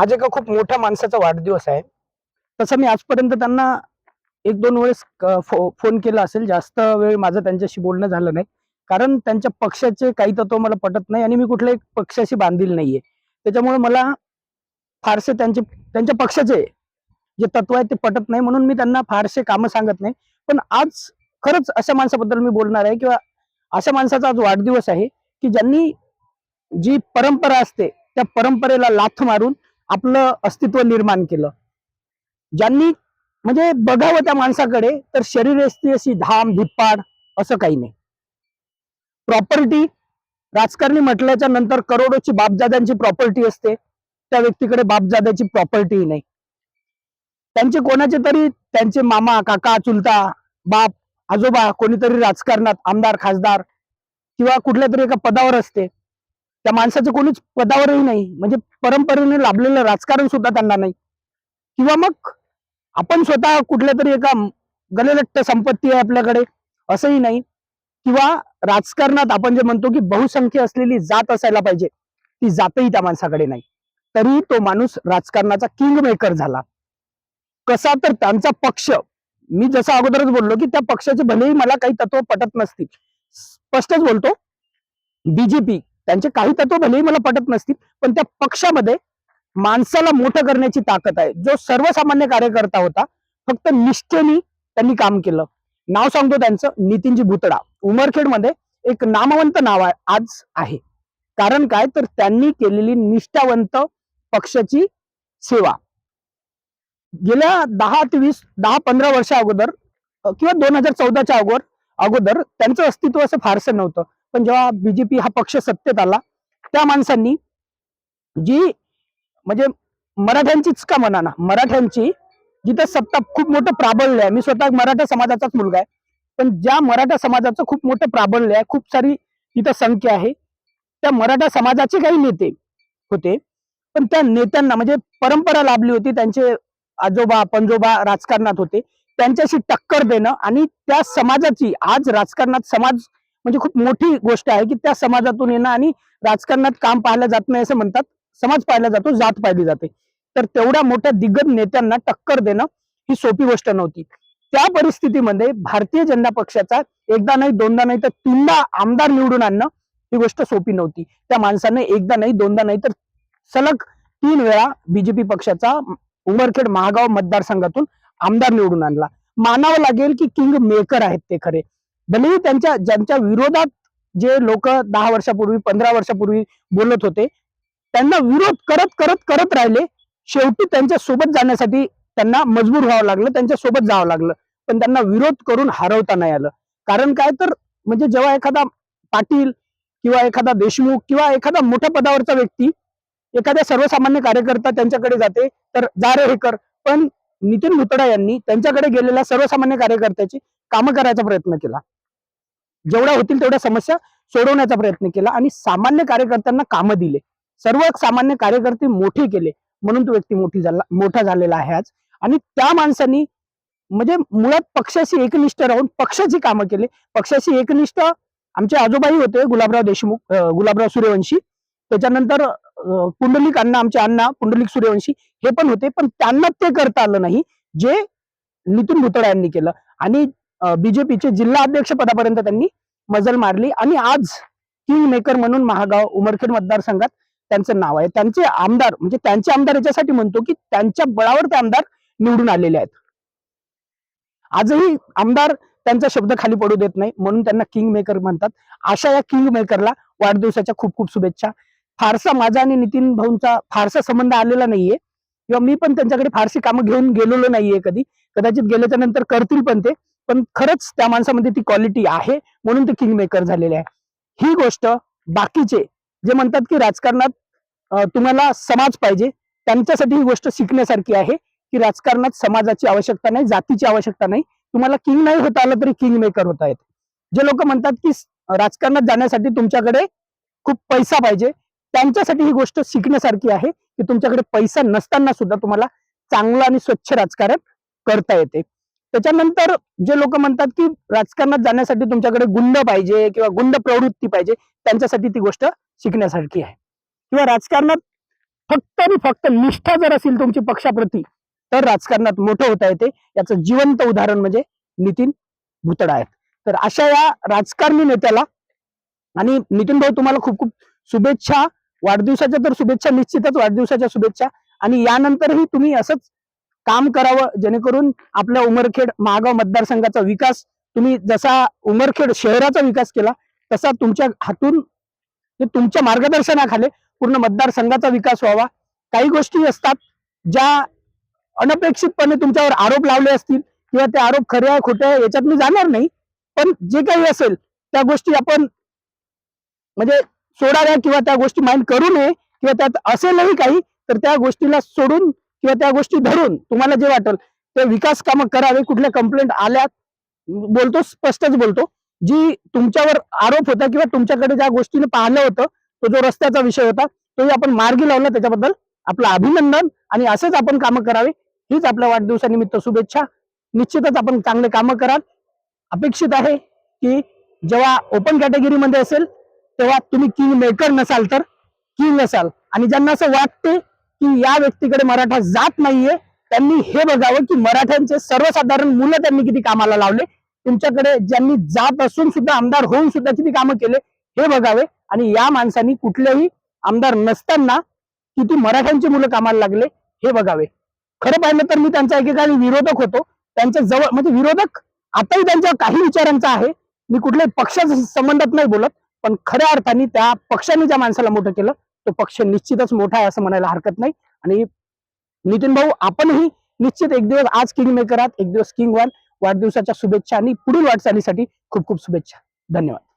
आज एका खूप मोठ्या माणसाचा वाढदिवस आहे. तसं मी आजपर्यंत त्यांना एक दोन वेळेस फो- फोन केला असेल. जास्त वेळ माझं त्यांच्याशी बोलणं झालं नाही. कारण त्यांच्या पक्षाचे काही तत्व मला पटत नाही आणि मी कुठल्याही पक्षाशी बांधील नाहीये. त्याच्यामुळे मला फारसे त्यांचे त्यांच्या पक्षाचे जे तत्व आहे ते पटत नाही म्हणून मी त्यांना फारसे कामं सांगत नाही. पण आज खरंच अशा माणसाबद्दल मी बोलणार आहे किंवा अशा माणसाचा आज वाढदिवस आहे की ज्यांनी जी परंपरा असते त्या परंपरेला लाथ मारून आपलं अस्तित्व निर्माण केलं. ज्यांनी म्हणजे बघावं त्या माणसाकडे तर शरीरयष्टी अशी धाम धिप्पाड असं काही नाही. प्रॉपर्टी राजकारणी म्हटल्याच्या नंतर करोडोची बापजाद्यांची प्रॉपर्टी असते. त्या व्यक्तीकडे बापजाद्याची प्रॉपर्टी नाही. त्यांचे कोणाचे तरी त्यांचे मामा काका चुलता बाप आजोबा कोणीतरी राजकारणात आमदार खासदार किंवा कुठल्या तरी एका पदावर असते. त्या माणसाचं कोणीच पदावरही नाही. म्हणजे परंपरेने लाभलेलं राजकारण सुद्धा त्यांना नाही. किंवा मग आपण स्वतः कुठल्या तरी एका गलेलट्ट संपत्ती आहे आपल्याकडे असंही नाही. किंवा राजकारणात आपण जे म्हणतो की बहुसंख्य असलेली जात असायला पाहिजे ती जातही त्या माणसाकडे नाही. तरी तो माणूस राजकारणाचा किंग मेकर झाला. कसा तर त्यांचा पक्ष मी जसं अगोदरच बोललो की त्या पक्षाचे भलेही मला काही तत्व पटत नसतील. स्पष्टच बोलतो बीजेपी त्यांचे काही तत्व भलेही मला पटत नसतील पण त्या पक्षामध्ये माणसाला मोठं करण्याची ताकद आहे. जो सर्वसामान्य कार्यकर्ता होता फक्त निष्ठेने त्यांनी काम केलं. नाव सांगतो त्यांचं नितीनजी भुतडा. उमरखेडमध्ये एक नामवंत नाव आहे आज आहे. कारण काय? तर त्यांनी केलेली निष्ठावंत पक्षाची सेवा. गेल्या दहा ते वीस दहा पंधरा वर्षा अगोदर किंवा दोन हजार चौदाच्या अगोदर अगोदर त्यांचं अस्तित्व असं फारसं नव्हतं. पण जेव्हा बीजेपी हा पक्ष सत्तेत आला त्या माणसांनी जी म्हणजे मराठ्यांचीच का म्हणा ना मराठ्यांची जिथं सत्ता खूप मोठं प्राबल्य आहे मी स्वतः मराठा समाजाचाच मुलगा आहे पण ज्या मराठा समाजाचं खूप मोठं प्राबल्य आहे खूप सारी तिथं संख्या आहे त्या मराठा समाजाचे काही नेते होते पण त्या नेत्यांना म्हणजे परंपरा लाभली होती त्यांचे आजोबा पंजोबा राजकारणात होते त्यांच्याशी टक्कर देणं आणि त्या समाजाची आज राजकारणात समाज म्हणजे खूप मोठी गोष्ट आहे की त्या समाजातून येणं आणि राजकारणात काम पाहिलं जात नाही असं म्हणतात. समाज पाहिला जातो जात पाहिली जाते. तर तेवढ्या मोठ्या दिग्गज नेत्यांना टक्कर देणं ही सोपी गोष्ट नव्हती. त्या परिस्थितीमध्ये भारतीय जनता पक्षाचा एकदा नाही दोनदा नाही तर तीनदा आमदार निवडून आणणं ही गोष्ट सोपी नव्हती. त्या माणसाने एकदा नाही दोनदा नाही तर सलग तीन वेळा बीजेपी पक्षाचा उमरखेड महागाव मतदारसंघातून आमदार निवडून आणला. मानावं लागेल की किंग मेकर आहेत ते खरे. भलेही त्यांच्या ज्यांच्या विरोधात जे लोक दहा वर्षापूर्वी पंधरा वर्षापूर्वी बोलत होते त्यांना विरोध करत करत करत राहिले. शेवटी त्यांच्यासोबत जाण्यासाठी त्यांना मजबूर व्हावं लागलं त्यांच्यासोबत जावं लागलं. पण त्यांना विरोध करून हरवता नाही आलं. कारण काय तर म्हणजे जेव्हा एखादा पाटील किंवा एखादा देशमुख किंवा एखादा मोठ्या पदावरचा व्यक्ती एखाद्या सर्वसामान्य कार्यकर्ता त्यांच्याकडे जाते तर जा रे हे कर. पण नितीन भुतडा यांनी त्यांच्याकडे गेलेल्या सर्वसामान्य कार्यकर्त्याची कामं करायचा प्रयत्न केला. जेवढ्या होतील तेवढ्या समस्या सोडवण्याचा प्रयत्न केला आणि सामान्य कार्यकर्त्यांना कामं दिले. सर्व सामान्य कार्यकर्ते मोठे केले म्हणून तो व्यक्ती मोठी झाला मोठा झालेला आहे आज. आणि त्या माणसांनी म्हणजे मुळात पक्षाशी एकनिष्ठ राहून पक्षाची कामं केले. पक्षाशी एकनिष्ठ आमचे आजोबाही होते गुलाबराव देशमुख गुलाबराव सूर्यवंशी. त्याच्यानंतर पुंडलिक अण्णा आमचे अण्णा पुंडलिक सूर्यवंशी हे पण होते. पण त्यांना ते करता आलं नाही जे नितीन भुतडा यांनी केलं. आणि बीजेपीचे जिल्हा अध्यक्ष पदापर्यंत त्यांनी मजल मारली. आणि आज किंग मेकर म्हणून महागाव उमरखेड मतदारसंघात त्यांचं नाव आहे. त्यांचे आमदार म्हणजे त्यांचे आमदार याच्यासाठी म्हणतो की त्यांच्या बळावर ते आमदार निवडून आलेले आहेत. आजही आमदार त्यांचा शब्द खाली पडू देत नाही म्हणून त्यांना किंग मेकर म्हणतात. अशा या किंग मेकरला वाढदिवसाच्या खूप खूप शुभेच्छा. फारसा माझा आणि नितीन भाऊंचा फारसा संबंध आलेला नाहीये. किंवा मी पण त्यांच्याकडे फारशी कामं घेऊन गेलेलो नाहीये कधी. कदाचित गेल्याच्यानंतर करतील पण ते. पण खरंच त्या माणसामध्ये ती क्वालिटी आहे म्हणून ते किंग मेकर झालेले आहे. ही गोष्ट बाकीचे जे म्हणतात की राजकारणात तुम्हाला समाज पाहिजे त्यांच्यासाठी ही गोष्ट शिकण्यासारखी आहे की राजकारणात समाजाची आवश्यकता नाही जातीची आवश्यकता नाही. तुम्हाला किंग नाही होता आलं तरी किंग मेकर होता येत. जे लोक म्हणतात की राजकारणात जाण्यासाठी तुमच्याकडे खूप पैसा पाहिजे त्यांच्यासाठी ही गोष्ट शिकण्यासारखी आहे की तुमच्याकडे पैसा नसताना सुद्धा तुम्हाला चांगलं आणि स्वच्छ राजकारण करता येते. त्याच्यानंतर जे लोक म्हणतात की राजकारणात जाण्यासाठी तुमच्याकडे गुंड पाहिजे किंवा गुंड प्रवृत्ती पाहिजे त्यांच्यासाठी ती गोष्ट शिकण्यासारखी आहे. किंवा राजकारणात फक्त आणि फक्त निष्ठा जर असेल तुमची पक्षाप्रती तर राजकारणात मोठं होता येते. याचं जिवंत उदाहरण म्हणजे नितीन भुतडा आहेत. तर अशा या राजकारणी नेत्याला आणि नितीन भाऊ तुम्हाला खूप खूप शुभेच्छा. वाढदिवसाच्या तर शुभेच्छा निश्चितच वाढदिवसाच्या शुभेच्छा. आणि यानंतरही तुम्ही असंच काम करावं जेणेकरून आपल्या उमरखेड महागाव मतदारसंघाचा विकास तुम्ही जसा उमरखेड शहराचा विकास केला तसा तुमच्या हातून तुमच्या मार्गदर्शनाखाली पूर्ण मतदारसंघाचा विकास व्हावा. काही गोष्टी असतात ज्या अनपेक्षितपणे तुमच्यावर आरोप लावले असतील किंवा ते आरोप खरे आहे खोटे आहे याच्यात मी जाणार नाही. पण जे काही असेल त्या गोष्टी आपण म्हणजे सोडाव्या किंवा त्या गोष्टी माइंड करू नये किंवा त्यात असेलही काही तर त्या गोष्टीला सोडून किंवा त्या गोष्टी धरून तुम्हाला जे वाटेल ते विकास कामं करावे कुठल्या कंप्लेंट आल्या बोलतो स्पष्टच बोलतो. जी तुमच्यावर आरोप होता किंवा तुमच्याकडे ज्या गोष्टीने पाहिलं होतं तो जो रस्त्याचा विषय होता तोही आपण मार्गी लावला त्याच्याबद्दल आपलं अभिनंदन आणि असेच आपण कामं करावे हीच आपल्या वाढदिवसानिमित्त शुभेच्छा. निश्चितच आपण चांगले कामं कराल. अपेक्षित आहे की जेव्हा ओपन कॅटेगरीमध्ये असेल तेव्हा तुम्ही किंग मेकर नसाल तर किंग असाल आणि ज्यांना असं वाटते की या व्यक्तीकडे मराठा जात नाहीये. त्यांनी हे बघावं की मराठ्यांचे सर्वसाधारण मुलं त्यांनी किती कामाला लावले. तुमच्याकडे ज्यांनी जात असून सुद्धा आमदार होऊन सुद्धा किती कामं केले हे बघावे. आणि या माणसांनी कुठलेही आमदार नसताना किती मराठ्यांची मुलं कामाला लागले हे बघावे. खरं पाहिलं तर मी त्यांचा एकेकाळी विरोधक होतो. त्यांच्या जवळ म्हणजे विरोधक आताही त्यांच्या काही विचारांचा आहे. मी कुठल्याही पक्षाच्या संबंधात नाही बोलत पण खऱ्या अर्थाने त्या पक्षाने ज्या माणसाला मोठं केलं तो पक्ष निश्चितच मोठा आहे असं म्हणायला हरकत नाही. आणि नितीन भाऊ आपणही निश्चित एक दिवस आज किंग मेकर आहात एक दिवस किंग वन वाढदिवसाच्या शुभेच्छा आणि पुढील वाटचालीसाठी खूप खूप शुभेच्छा. धन्यवाद.